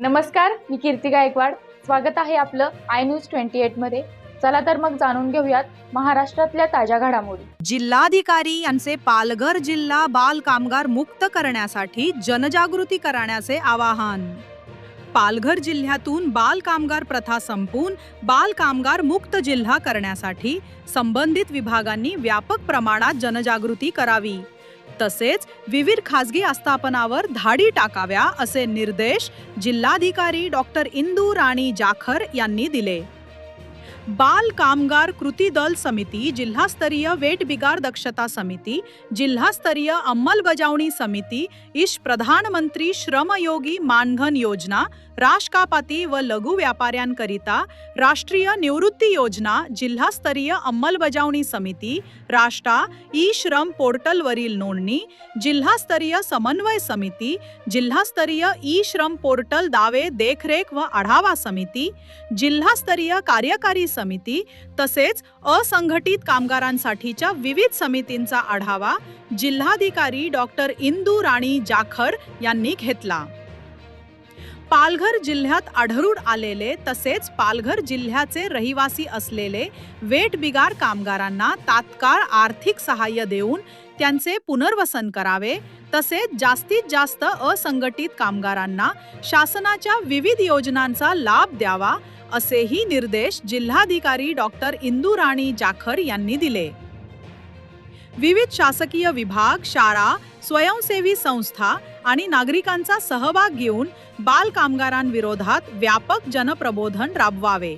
नमस्कार मी कीर्ती गायकवाड. स्वागत आहे आपलं आय न्यूज ट्वेंटी मध्ये. चला तर मग जाणून घेऊयात महाराष्ट्रातल्या ताज्या घडामोडी. जिल्हाधिकारी यांचे पालघर जिल्हा बाल कामगार मुक्त करण्यासाठी जनजागृती करण्याचे आवाहन. पालघर जिल्ह्यातून बाल कामगार प्रथा संपून बाल कामगार मुक्त जिल्हा करण्यासाठी संबंधित विभागांनी व्यापक प्रमाणात जनजागृती करावी. तसेच विविध खासगी आस्थापनावर धाडी टाकाव्या असे निर्देश जिल्हाधिकारी डॉक्टर इंदू राणी जाखर यांनी दिले. बाल कामगार कृती दल समिती जिल्हास्तरीय वेट बिगार दक्षता समिती जिल्हास्तरीय अंमलबजावणी समिती इश प्रधानमंत्री श्रमयोगी मानधन योजना राशकापाती व लघु व्यापाऱ्यांकरिता राष्ट्रीय निवृत्ती योजना जिल्हास्तरीय अंमलबजावणी समिती राष्ट्रा ई श्रम पोर्टलवरील नोंदणी जिल्हास्तरीय समन्वय समिती जिल्हास्तरीय ई श्रम पोर्टल दावे देखरेख व आढावा समिती जिल्हास्तरीय कार्यकारी समिती तसेच असंघटित कामगारांसाठीच्या विविध समितींचा आढावा जिल्हाधिकारी डॉक्टर इंदू राणी जाखर यांनी घेतला. पालघर जिल्ह्यात आढळून आलेले तसेच पालघर जिल्ह्याचे रहिवासी असलेले वेट बिगार कामगारांना तात्काळ आर्थिक सहाय्य देऊन त्यांचे पुनर्वसन करावे तसेच जास्तीत जास्त असंघटित कामगारांना शासनाच्या विविध योजनांचा लाभ द्यावा असेही निर्देश जिल्हाधिकारी डॉक्टर इंदू राणी जाखर यांनी दिले. विविध शासकीय विभाग शाळा स्वयंसेवी संस्था आणि नागरिकांचा सहभाग घेऊन बाल कामगारांविरोधात व्यापक जनप्रबोधन राबवावे.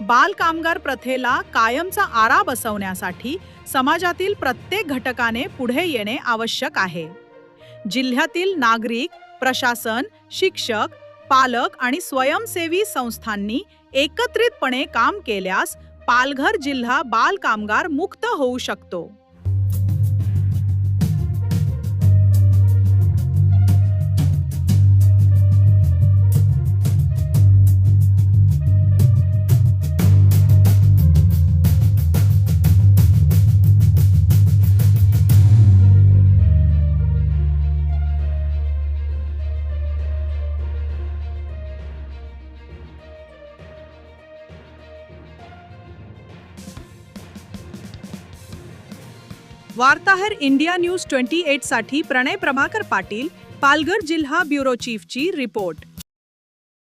बाल कामगार प्रथेला कायमचा आरा बसवण्यासाठी समाजातील प्रत्येक घटकाने पुढे येणे आवश्यक आहे. जिल्ह्यातील नागरिक प्रशासन शिक्षक पालक आणि स्वयंसेवी संस्थांनी एकत्रितपणे काम केल्यास पालघर जिल्हा बाल कामगार मुक्त होऊ शकतो. वार्ताहर इंडिया न्यूज ट्वेंटी एटसाठी प्रणय प्रभाकर पाटील पालघर जिल्हा ब्युरो चीफची रिपोर्ट.